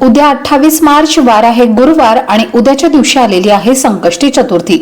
उद्या अठ्ठावीस मार्च वार आहे गुरुवार आणि उद्याच्या दिवशी आलेली आहे संकष्टी चतुर्थी.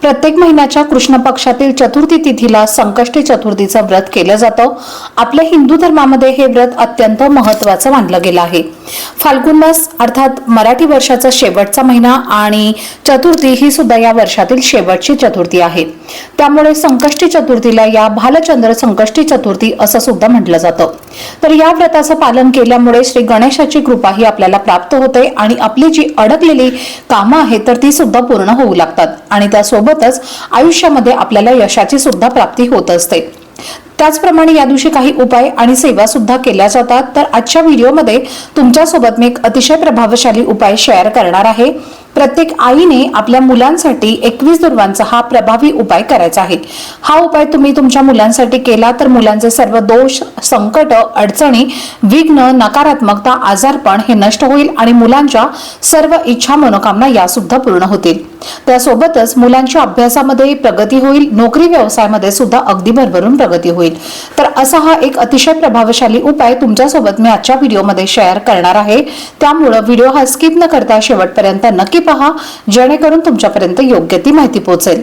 प्रत्येक महिन्याच्या कृष्ण पक्षातील चतुर्थी तिथीला संकष्टी चतुर्थीचं व्रत केलं जातं. आपल्या हिंदू धर्मामध्ये हे व्रत अत्यंत महत्वाचं मानलं गेलं आहे. फाल्गुन मास अर्थात मराठी वर्षाचा शेवटचा महिना आणि चतुर्थी ही सुद्धा या वर्षातील शेवटची चतुर्थी आहे. त्यामुळे संकष्टी चतुर्थीला या भालचंद्र संकष्टी चतुर्थी असं सुद्धा म्हटलं जातं. तर या व्रताचं पालन केल्यामुळे श्री गणेशाची कृपा ही आपल्याला प्राप्त होते आणि आपली जी अडकलेली कामं आहेत तर ती सुद्धा पूर्ण होऊ लागतात आणि त्यासोबतच आयुष्यामध्ये आपल्याला यशाची सुद्धा प्राप्ती होत असते. त्याचप्रमाणे या दिवशी काही उपाय आणि सेवा सुद्धा केल्या जातात. तर आजच्या व्हिडिओमध्ये तुमच्यासोबत मी एक अतिशय प्रभावशाली उपाय शेअर करणार आहे. प्रत्येक आईने आपल्या मुलांसाठी एकवीस दुर्वांचा हा प्रभावी उपाय करायचा आहे. हा उपाय तुम्ही तुमच्या मुलांसाठी केला तर मुलांचे सर्व दोष संकट अडचणी विघ्न नकारात्मकता आजारपण हे नष्ट होईल आणि मुलांच्या सर्व इच्छा मनोकामना या सुद्धा पूर्ण होतील. त्यासोबतच मुलांच्या अभ्यासामध्ये प्रगती होईल नोकरी व्यवसायामध्ये सुद्धा अगदी भरभरून प्रगती होईल. तर असा हा एक अतिशय प्रभावशाली उपाय तुमच्यासोबत मी आजच्या व्हिडिओमध्ये शेअर करणार आहे. त्यामुळं व्हिडिओ हा स्किप न करता शेवटपर्यंत नक्की पहा जेणेकरून तुमच्यापर्यंत योग्य ती माहिती पोहोचेल.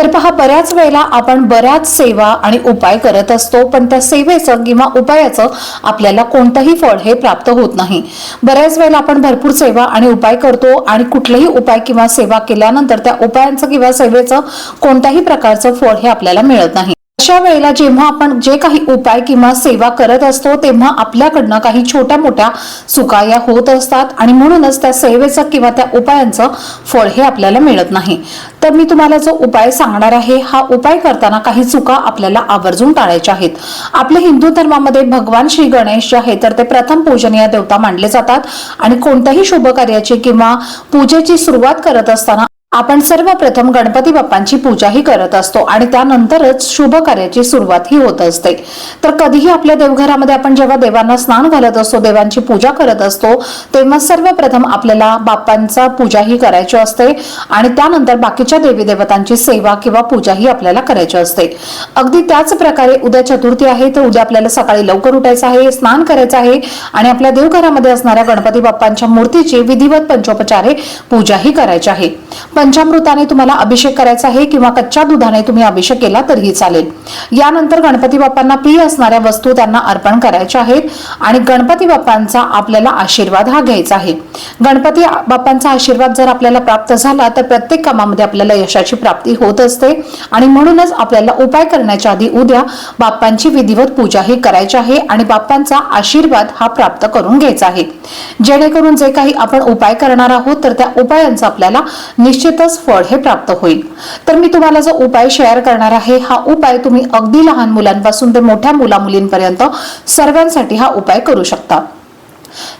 तर पहा बऱ्याच वेळेला आपण बऱ्याच सेवा आणि उपाय करत असतो पण त्या सेवेचं किंवा उपायाचं आपल्याला कोणतंही फळ हे प्राप्त होत नाही. बऱ्याच वेळेला आपण भरपूर सेवा आणि उपाय करतो आणि कुठलेही उपाय किंवा सेवा केल्यानंतर त्या उपायांचं किंवा सेवेचं कोणत्याही प्रकारचं फळ हे आपल्याला मिळत नाही. अशा वेळेला जेव्हा आपण जे काही उपाय किंवा सेवा करत असतो तेव्हा आपल्याकडनं काही छोट्या मोठ्या चुका या होत असतात आणि म्हणूनच त्या सेवेचं किंवा त्या उपायांचं फळ हे आपल्याला मिळत नाही. तर मी तुम्हाला जो उपाय सांगणार आहे हा उपाय करताना काही चुका आपल्याला आवर्जून टाळायच्या आहेत. आपल्या हिंदू धर्मामध्ये भगवान श्री गणेश जे आहे तर ते प्रथम पूजनीय देवता मानले जातात आणि कोणत्याही शुभ कार्याची किंवा पूजेची सुरुवात करत असताना आपण सर्वप्रथम गणपती बाप्पांची पूजाही करत असतो आणि त्यानंतरच शुभ कार्याची सुरुवात ही होत असते. तर कधीही आपल्या देवघरामध्ये आपण जेव्हा देवांना स्नान घालत असतो देवांची पूजा करत असतो तेव्हा सर्वप्रथम आपल्याला बाप्पांचा पूजाही करायची असते आणि त्यानंतर बाकीच्या देवी देवतांची सेवा किंवा पूजाही आपल्याला करायची असते. अगदी त्याच प्रकारे उद्या चतुर्थी आहे तर उद्या आपल्याला सकाळी लवकर उठायचं आहे स्नान करायचं आहे आणि आपल्या देवघरामध्ये असणाऱ्या गणपती बाप्पांच्या मूर्तीची विधिवत पंचोपचारे पूजाही करायची आहे. पंचामृताने तुम्हाला अभिषेक करायचा आहे किंवा कच्च्या दुधाने तुम्ही अभिषेक केला तरीही चालेल. यानंतर गणपती बाप्पांना प्रिय असणाऱ्या वस्तू त्यांना अर्पण करायच्या आहेत आणि गणपती बाप्पांचा आपल्याला आशीर्वाद हा घ्यायचा आहे. गणपती बाप्पांचा आशीर्वाद जर आपल्याला प्राप्त झाला तर प्रत्येक कामामध्ये आपल्याला यशाची प्राप्ती होत असते आणि म्हणूनच आपल्याला उपाय करण्याच्या आधी उद्या बाप्पांची विधिवत पूजा ही करायची आहे आणि बाप्पांचा आशीर्वाद हा प्राप्त करून घ्यायचा आहे. जेणेकरून जे काही आपण उपाय करणार आहोत तर त्या उपायांचा आपल्याला निश्चित निश्चितच फळ हे प्राप्त होईल. तर मी तुम्हाला जो उपाय शेअर करणार आहे हा उपाय तुम्ही अगदी लहान मुलांपासून ते मोठ्या मुला मुलींपर्यंत सर्वांसाठी हा उपाय करू शकता.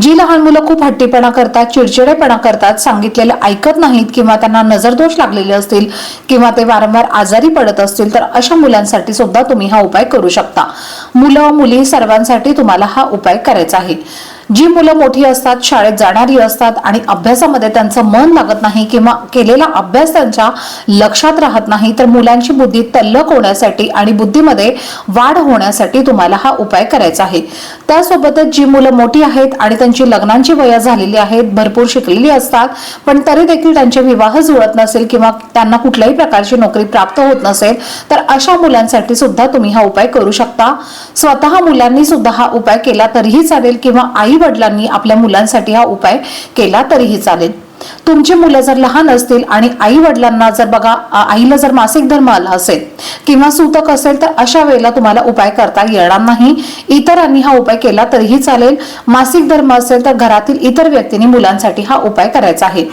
जी लहान मुलं खूप हट्टीपणा करतात चिडचिडेपणा करतात सांगितलेलं ऐकत नाहीत किंवा त्यांना नजरदोष लागलेले असतील किंवा ते वारंवार आजारी पडत असतील तर अशा मुलांसाठी सुद्धा तुम्ही हा उपाय करू शकता. मुलं मुली सर्वांसाठी तुम्हाला हा उपाय करायचा आहे. जी मुलं मोठी असतात शाळेत जाणारी असतात आणि अभ्यासामध्ये त्यांचं मन लागत नाही किंवा केलेला अभ्यास त्यांच्या लक्षात राहत नाही तर मुलांची बुद्धी तल्लक होण्यासाठी आणि बुद्धीमध्ये वाढ होण्यासाठी तुम्हाला हा उपाय करायचा आहे. त्यासोबतच जी मुलं मोठी आहेत आणि त्यांची लग्नांची वया झालेली आहेत भरपूर शिकलेली असतात पण तरी देखील त्यांचे विवाह जुळत नसेल किंवा त्यांना कुठल्याही प्रकारची नोकरी प्राप्त होत नसेल तर अशा मुलांसाठी सुद्धा तुम्ही हा उपाय करू शकता. स्वतः मुलांनी सुद्धा हा उपाय केला तरीही चालेल किंवा आई वडिलांनी आपल्या मुलांसाठी हा उपाय केला तरीही चालेल. तुमची मुलं जर लहान असतील आणि आई वडिलांना जर बघा आईला जर मासिक धर्म आला असेल किंवा सूतक असेल तर अशा वेळेला तुम्हाला उपाय करता येणार नाही. इतरांनी हा उपाय केला तरीही चालेल. मासिक धर्म असेल तर घरातील इतर व्यक्तींनी मुलांसाठी हा उपाय करायचा आहे.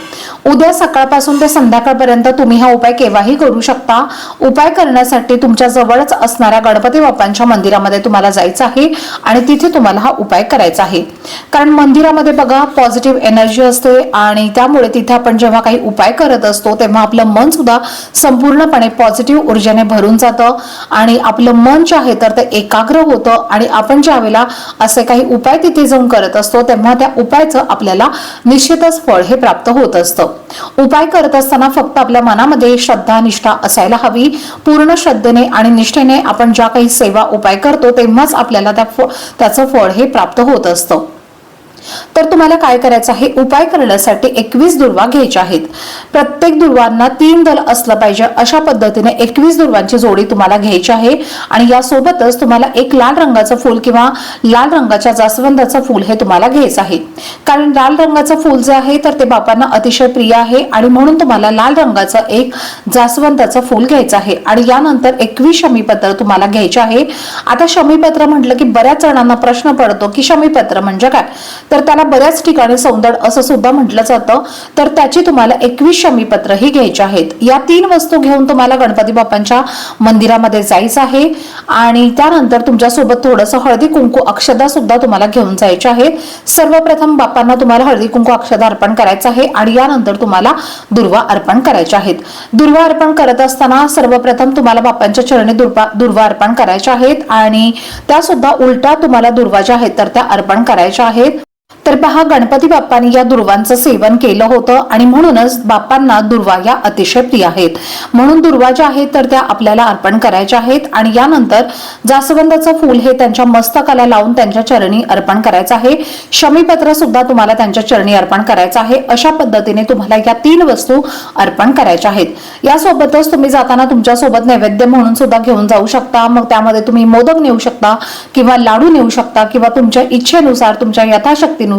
उद्या सकाळपासून ते संध्याकाळपर्यंत तुम्ही हा उपाय केव्हाही करू शकता. उपाय करण्यासाठी तुमच्या जवळच असणाऱ्या गणपती बाप्पांच्या मंदिरामध्ये तुम्हाला जायचं आहे आणि तिथे तुम्हाला हा उपाय करायचा आहे. कारण मंदिरामध्ये बघा पॉझिटिव्ह एनर्जी असते आणि त्यामुळे तिथे आपण जेव्हा काही उपाय करत असतो तेव्हा आपलं मन सुद्धा संपूर्णपणे पॉझिटिव्ह ऊर्जेने भरून जातं. आणि आपलं मन जे आहे तर ते एकाग्र होतं. आणि आपण ज्या वेळेला असे काही उपाय तिथे जाऊन करत असतो तेव्हा त्या उपायाचं आपल्याला निश्चितच फळ हे प्राप्त होत असतं. उपाय करत असताना फक्त आपल्या मनामध्ये श्रद्धा निष्ठा असायला हवी. पूर्ण श्रद्धेने आणि निष्ठेने आपण ज्या काही सेवा उपाय करतो तेव्हाच आपल्याला त्या त्याचं फळ हे प्राप्त होत असतं. तर तुम्हाला काय करायचं आहे? उपाय करण्यासाठी एकवीस दुर्वा घ्यायच्या आहेत. प्रत्येक दुर्वांना तीन दल असलं पाहिजे. अशा पद्धतीने एकवीस दुर्वांची जोडी तुम्हाला घ्यायची आहे. आणि यासोबतच तुम्हाला एक लाल रंगाचं फूल किंवा लाल रंगाच्या जास्वंदाचं फूल हे तुम्हाला घ्यायचं आहे. कारण लाल रंगाचं फूल जे आहे तर ते बापांना अतिशय प्रिय आहे आणि म्हणून तुम्हाला लाल रंगाचं एक जास्वंदाचं फूल घ्यायचं आहे. आणि यानंतर एकवीस शमीपत्र तुम्हाला घ्यायचे आहे. आता शमीपत्र म्हटलं की बऱ्याच जणांना प्रश्न पडतो की शमीपत्र म्हणजे काय? तर त्याला बऱ्याच ठिकाणी सौंदड असं सुद्धा म्हटलं जातं. तर त्याची तुम्हाला एकवीस शमीपत्रही घ्यायची आहेत. या तीन वस्तू घेऊन तुम्हाला गणपती बाप्पांच्या मंदिरामध्ये जायचं आहे. आणि त्यानंतर तुमच्यासोबत थोडंसं हळदी कुंकू अक्षदा सुद्धा तुम्हाला घेऊन जायचे आहे सर्वप्रथम बाप्पांना तुम्हाला हळदी कुंकू अक्षदा अर्पण करायचं आहे आणि यानंतर तुम्हाला दुर्वा अर्पण करायचे आहेत. दुर्वा अर्पण करत असताना सर्वप्रथम तुम्हाला बाप्पांच्या चरणी दुर्वा दुर्वा अर्पण करायच्या आहेत आणि त्या सुद्धा उलटा तुम्हाला दुर्वा ज्या आहेत तर त्या अर्पण करायच्या आहेत. तर पहा गणपती बाप्पांनी या दुर्वांचं सेवन केलं होतं आणि म्हणूनच बाप्पांना दुर्वा या अतिशय प्रिय आहेत. म्हणून दुर्वा ज्या आहेत तर त्या आपल्याला अर्पण करायच्या आहेत आणि यानंतर जास्वंदाचं फूल हे त्यांच्या मस्तकाला लावून त्यांच्या चरणी अर्पण करायचं आहे. शमीपत्र सुद्धा तुम्हाला त्यांच्या चरणी अर्पण करायचं आहे. अशा पद्धतीने तुम्हाला या तीन वस्तू अर्पण करायच्या आहेत. यासोबतच तुम्ही जाताना तुमच्यासोबत नैवेद्य म्हणून सुद्धा घेऊन जाऊ शकता. मग त्यामध्ये तुम्ही मोदक नेऊ शकता किंवा लाडू नेऊ शकता किंवा तुमच्या इच्छेनुसार तुमच्या यथाशक्तीनुसार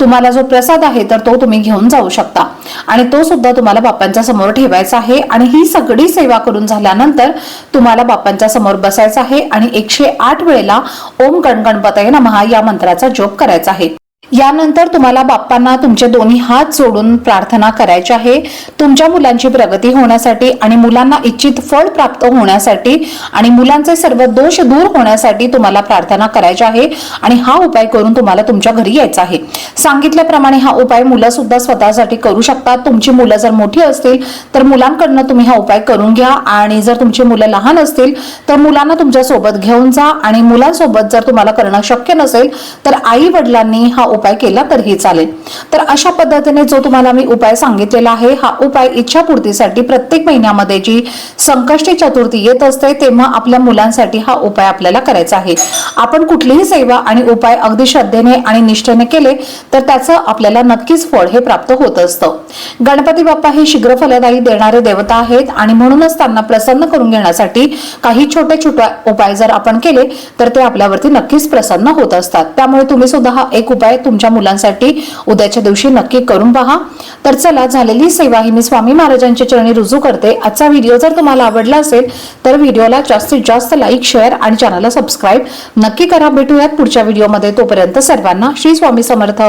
तुम्हाला जो प्रसाद आहे तर तो तुम्ही घेऊन जाऊ शकता. आणि तो सुद्धा तुम्हाला बाप्पांच्या समोर ठेवायचा आहे. आणि ही सगळी सेवा करून झाल्यानंतर तुम्हाला बाप्पांच्या समोर बसायचं आहे. आणि एकशे आठ वेळेला ओम गण गणपतये नमः या मंत्राचा जोप करायचा आहे. यानंतर तुम्हाला बाप्पांना तुमचे दोन्ही हात जोडून प्रार्थना करायची आहे. तुमच्या मुलांची प्रगती होण्यासाठी आणि मुलांना इच्छित फळ प्राप्त होण्यासाठी आणि मुलांचे सर्व दोष दूर होण्यासाठी तुम्हाला प्रार्थना करायची आहे. आणि हा उपाय करून तुम्हाला तुमच्या घरी यायचा आहे. सांगितल्याप्रमाणे हा उपाय मुलं सुद्धा स्वतःसाठी करू शकतात. तुमची मुलं जर मोठी असतील तर मुलांकडनं तुम्ही हा उपाय करून घ्या. आणि जर तुमची मुलं लहान असतील तर मुलांना तुमच्यासोबत घेऊन जा. आणि मुलांसोबत जर तुम्हाला करणं शक्य नसेल तर आई वडिलांनी हा उपाय केला तरीही चालेल. तर अशा पद्धतीने जो तुम्हाला मी उपाय सांगितलेला आहे हा उपाय इच्छापूर्तीसाठी प्रत्येक महिन्यामध्ये जी संकष्टी चतुर्थी येत असते तेव्हा आपल्या मुलांसाठी हा उपाय आपल्याला करायचा आहे. आपण कुठलीही सेवा आणि उपाय अगदी श्रद्धेने आणि निष्ठेने केले तर त्याचं आपल्याला नक्कीच फळ हे प्राप्त होत असतं. गणपती बाप्पा हे शीघ्र फलदायी देणारे देवता आहेत आणि म्हणूनच त्यांना प्रसन्न करून घेण्यासाठी काही छोटे छोटे उपाय जर आपण केले तर ते आपल्यावरती नक्कीच प्रसन्न होत असतात. त्यामुळे तुम्ही सुद्धा हा एक उपाय तुमच्या मुलांसाठी उद्याच्या दिवशी नक्की करून पहा. तर चला झालेली सेवा ही मी स्वामी महाराजांच्या चरणी रुजू करते. आजचा व्हिडिओ जर तुम्हाला आवडला असेल तर व्हिडिओला जास्तीत जास्त लाईक शेअर आणि चॅनलला सबस्क्राईब नक्की करा. भेटूयात पुढच्या व्हिडिओमध्ये. तोपर्यंत सर्वांना श्री स्वामी समर्थ.